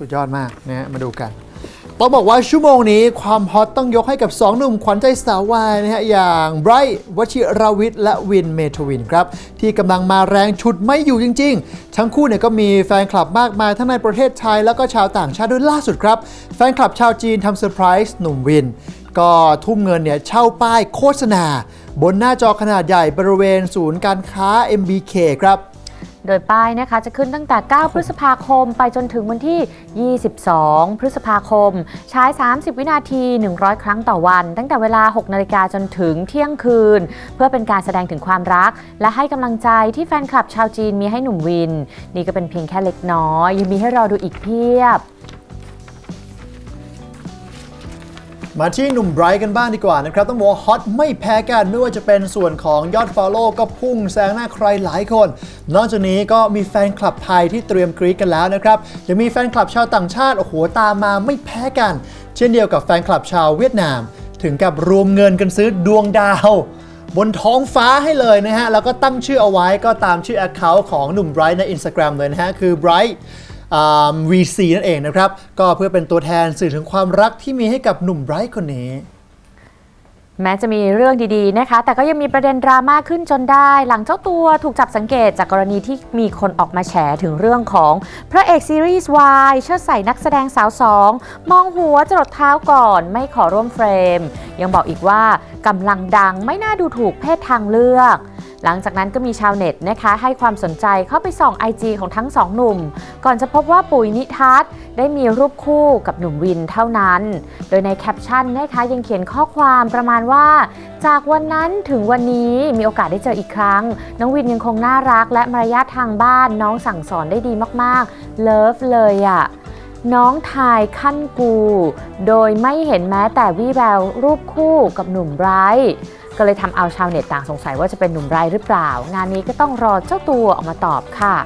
สุดยอดมากนะฮะมาดูกัน ต้องบอกว่าชั่วโมงนี้ความฮอตต้องยกให้กับ 2 หนุ่มขวัญใจสาววายนะฮะ อย่างไบรท์วชิรวิทย์และวินเมทวินครับ ที่กำลังมาแรงฉุดไม่อยู่จริง ๆ ทั้งคู่เนี่ยก็มีแฟนคลับมากมายทั้งในประเทศไทยแล้วก็ชาวต่างชาติด้วยล่าสุดครับ แฟนคลับชาวจีนทำเซอร์ไพรส์หนุ่มวิน ก็ทุ่มเงินเนี่ยเช่าป้ายโฆษณา บนหน้าจอขนาดใหญ่บริเวณศูนย์การค้า MBK ครับ โดยป้ายนะคะจะขึ้นตั้งแต่ 9 พฤษภาคม ไปจนถึงวันที่ 22 พฤษภาคม ใช้ 30 วินาที 100 ครั้งต่อวัน ตั้งแต่เวลา 6 นาฬิกาจนถึงเที่ยงคืน เพื่อเป็นการแสดงถึงความรัก และให้กำลังใจที่แฟนคลับชาวจีนมีให้หนุ่มวิน นี่ก็เป็นเพียงแค่เล็กน้อย ยังมีให้รอดูอีกเพียบ มาที่หนุ่มไบรท์กันบ้างดีกว่านะครับ ต้องบอกว่าฮอตไม่แพ้กันไม่ว่าจะเป็นส่วนของยอด Follow ก็พุ่งแซงหน้าใครหลายคน นอกจากนี้ก็มีแฟนคลับไทยที่เตรียมกรี๊ดกันแล้วนะครับยังมีแฟนคลับชาวต่างชาติโอ้โหตามมาไม่แพ้กัน เช่นเดียวกับแฟนคลับชาวเวียดนาม ถึงกับรวมเงินกันซื้อดวงดาวบนท้องฟ้าให้เลยนะฮะ แล้วก็ตั้งชื่อเอาไว้ก็ตามชื่อ Account ของหนุ่มไบรท์ใน Instagram เลยนะฮะ คือ Bright VC นั่นเองนะครับ ก็เพื่อเป็นตัวแทนสื่อถึงความรักที่มีให้กับหนุ่มไบรท์คนนี้แม้จะมีเรื่องดีๆนะคะ แต่ก็ยังมีประเด็นดราม่าขึ้นจนได้ หลังเจ้าตัวถูกจับสังเกตจากกรณีที่มีคนออกมาแฉถึงเรื่องของพระเอกซีรีส์วายเชิดใส่นักแสดงสาวสอง มองหัวจรดเท้าก่อนไม่ขอร่วมเฟรม ยังบอกอีกว่า กำลังดังไม่น่าดูถูกเพศทางเลือก หลังจากนั้นก็มีชาวเน็ตนะคะ ให้ความสนใจเข้าไปส่อง IG ของทั้งสองหนุ่ม ก่อนจะพบว่าปุ๋ยนิทัศน์ได้มีรูปคู่กับหนุ่มวินเท่านั้น โดยในแคปชั่นนะคะยังเขียนข้อความประมาณว่า จากวันนั้นถึงวันนี้มีโอกาสได้เจออีกครั้ง น้องวินยังคงน่ารักและมารยาททางบ้านน้องสั่งสอนได้ดีมากๆ เลิฟเลยอะ่ะ น้องทายขั้นกู โดยไม่เห็นแม้แต่วี่แววรูปคู่กับหนุ่มไบร์ก็เลยทำเอาชาวเน็ตต่างสงสัยว่าจะเป็นหนุ่มไบร์หรือเปล่า งานนี้ก็ต้องรอเจ้าตัวออกมาตอบค่ะ